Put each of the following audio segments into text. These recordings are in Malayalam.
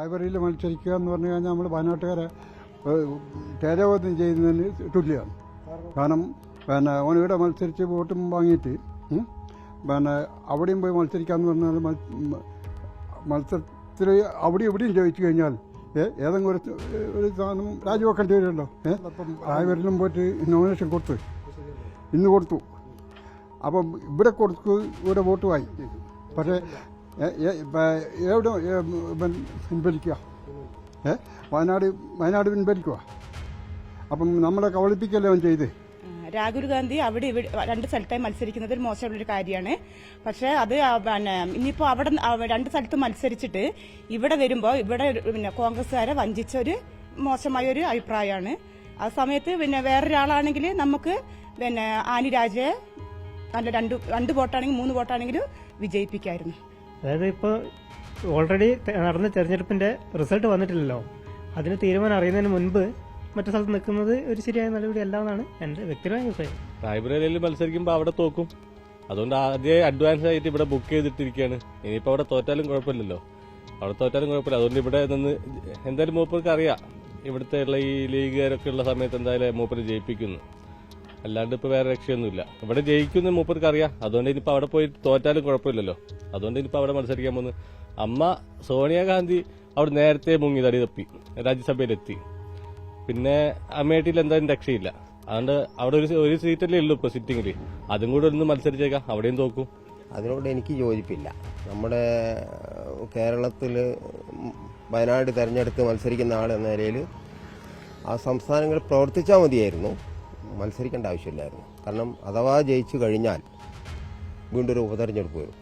റായ്ബറയിൽ മത്സരിക്കുക എന്ന് പറഞ്ഞു കഴിഞ്ഞാൽ നമ്മൾ വയനാട്ടുകാരെ തേജോവധം ചെയ്യുന്നതിന് തുല്യമാണ് കാരണം പിന്നെ ഓനിവിടെ മത്സരിച്ച് വോട്ടും വാങ്ങിയിട്ട് പിന്നെ അവിടെയും പോയി മത്സരിക്കാമെന്ന് പറഞ്ഞാൽ മത്സരത്തിൽ അവിടെ ഇവിടെയും ജയിച്ചു കഴിഞ്ഞാൽ ഏതെങ്കിലും ഒരു ഒരു സാധനം രാജിവെക്കേണ്ടി വരുമല്ലോ അപ്പം പോയിട്ട് നോമിനേഷൻ കൊടുത്തു. ഇന്ന് കൊടുത്തു. അപ്പം ഇവിടെ കൊടുത്തു ഇവിടെ വോട്ട് വായി പക്ഷേ എവിടെ പിൻവലിക്കുക? ഏ വയനാട് വയനാട് പിൻവലിക്കുക? അപ്പം നമ്മളെ കവളിപ്പിക്കല്ലേ അവൻ ചെയ്ത്? രാഹുൽ ഗാന്ധി അവിടെ ഇവിടെ രണ്ട് സ്ഥലത്തായി മത്സരിക്കുന്നത് ഒരു മോശമുള്ളൊരു കാര്യമാണ്. പക്ഷെ അത് പിന്നെ ഇനിയിപ്പോ അവിടെ രണ്ട് സ്ഥലത്ത് മത്സരിച്ചിട്ട് ഇവിടെ വരുമ്പോൾ ഇവിടെ പിന്നെ കോൺഗ്രസ്സുകാരെ വഞ്ചിച്ച ഒരു മോശമായ ഒരു അഭിപ്രായമാണ്. ആ സമയത്ത് പിന്നെ വേറൊരാളാണെങ്കിൽ നമുക്ക് പിന്നെ ആനി രാജയെ നല്ല രണ്ട് രണ്ട് വോട്ടാണെങ്കിൽ മൂന്ന് വോട്ടാണെങ്കിലും വിജയിപ്പിക്കായിരുന്നു. അതായത് ഇപ്പോൾ ഓൾറെഡി നടന്ന തെരഞ്ഞെടുപ്പിന്റെ റിസൾട്ട് വന്നിട്ടില്ലല്ലോ. അതിന് തീരുമാനം അറിയുന്നതിന് മുൻപ് മറ്റു സ്ഥലത്ത് നിൽക്കുന്നത് ഒരു ശരിയായ നടപടി അല്ല എന്നാണ് എന്റെ വ്യക്തിപരമായ അഭിപ്രായം. റായ്ബറേലിയിൽ മത്സരിക്കുമ്പോൾ അവിടെ തോക്കും. അതുകൊണ്ട് ആദ്യം അഡ്വാൻസ് ആയിട്ട് ഇവിടെ ബുക്ക് ചെയ്തിട്ടിരിക്കുകയാണ് ഇനിയിപ്പോൾ അവിടെ തോറ്റാലും കുഴപ്പമില്ലല്ലോ. അവിടെ തോറ്റാലും കുഴപ്പമില്ല. അതുകൊണ്ട് ഇവിടെ നിന്ന് എന്തായാലും മൂപ്പർക്ക് അറിയാം. ഇവിടുത്തെ ഉള്ള ഈ ലീഗുകാരൊക്കെ ഉള്ള സമയത്ത് എന്തായാലും മൂപ്പർ ജയിപ്പിക്കുന്നു. അല്ലാണ്ട് ഇപ്പൊ വേറെ രക്ഷയൊന്നുമില്ല. ഇവിടെ ജയിക്കുന്ന മൂപ്പർക്ക് അറിയാം. അതുകൊണ്ട് ഇനിയിപ്പോ അവിടെ പോയി തോറ്റാലും കുഴപ്പമില്ലല്ലോ. അതുകൊണ്ട് ഇനിയിപ്പോ അവിടെ മത്സരിക്കാൻ പോകുന്നു. അമ്മ സോണിയാഗാന്ധി അവിടെ നേരത്തെ മുങ്ങി തടി തപ്പി രാജ്യസഭയിലെത്തി. പിന്നെ അമേഠിയിൽ എന്തായാലും രക്ഷയില്ല. അതുകൊണ്ട് അവിടെ ഒരു ഒരു സീറ്റല്ലേ ഉള്ളൂ ഇപ്പൊ സിറ്റിംഗിൽ അതും കൂടെ ഒന്ന് മത്സരിച്ചേക്കാം. അവിടെയും തോക്കും. അതിനോട് എനിക്ക് യോജിപ്പില്ല. നമ്മുടെ കേരളത്തിൽ വയനാട് തെരഞ്ഞെടുത്ത് മത്സരിക്കുന്ന ആൾ എന്ന നിലയിൽ ആ സംസ്ഥാനങ്ങൾ പ്രവർത്തിച്ചാൽ മതിയായിരുന്നു. മത്സരിക്കേണ്ട ആവശ്യമില്ലായിരുന്നു. കാരണം അഥവാ ജയിച്ചു കഴിഞ്ഞാൽ വീണ്ടും ഒരു ഉപതെരഞ്ഞെടുപ്പ് വരും.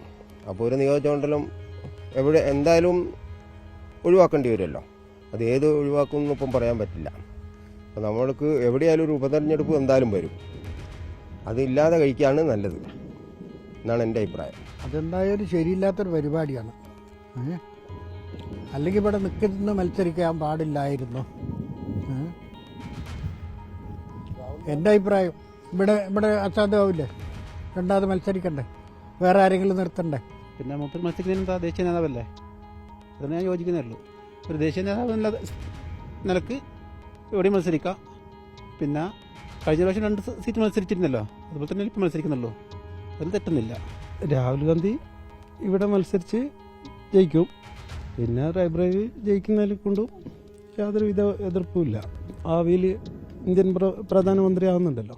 അപ്പോൾ ഒരു നിയോജകമണ്ഡലം എവിടെ എന്തായാലും ഒഴിവാക്കേണ്ടി വരുമല്ലോ. അത് ഏത് ഒഴിവാക്കും എന്നിപ്പം പറയാൻ പറ്റില്ല. അപ്പോൾ നമ്മൾക്ക് എവിടെയായാലും ഒരു ഉപതെരഞ്ഞെടുപ്പ് എന്തായാലും വരും. അതില്ലാതെ കഴിക്കുകയാണ് നല്ലത്. എന്നാണ് എന്റെ അഭിപ്രായം. അതെന്തായാലും ശരിയില്ലാത്തൊരു പരിപാടിയാണ്? അല്ലെങ്കിൽ ഇവിടെ നിൽക്കുന്ന മത്സരിക്കാൻ പാടില്ലായിരുന്നു? എന്റെ അഭിപ്രായം. ഇവിടെ ഇവിടെ അസാധ്യമാവില്ലേ രണ്ടാമത് മത്സരിക്കണ്ടേ? വേറെ ആരെങ്കിലും നിർത്തണ്ടേ? പിന്നെ മൂപ്പർ മത്സരിക്കുന്നതിന് എന്താ ദേശീയ നേതാവല്ലേ? അതിന് ഞാൻ യോജിക്കുന്നേ ഉള്ളൂ. ഒരു ദേശീയ നേതാവ് എന്നുള്ള നിലയ്ക്ക് എവിടെയും മത്സരിക്കാം. പിന്നെ കഴിഞ്ഞ പ്രാവശ്യം രണ്ട് സീറ്റ് മത്സരിച്ചിരുന്നല്ലോ. അതുപോലെ തന്നെ ഇപ്പം മത്സരിക്കുന്നുള്ളൂ. അതിൽ തെറ്റുന്നില്ല രാഹുൽ ഗാന്ധി ഇവിടെ മത്സരിച്ച് ജയിക്കും. പിന്നെ റൈബ്രറി ജയിക്കുന്നതിൽ കൊണ്ടും യാതൊരുവിധ എതിർപ്പുമില്ല ഭാവിയിൽ ഇന്ത്യൻ പ്ര- പ്രധാനമന്ത്രി ആവുന്നുണ്ടല്ലോ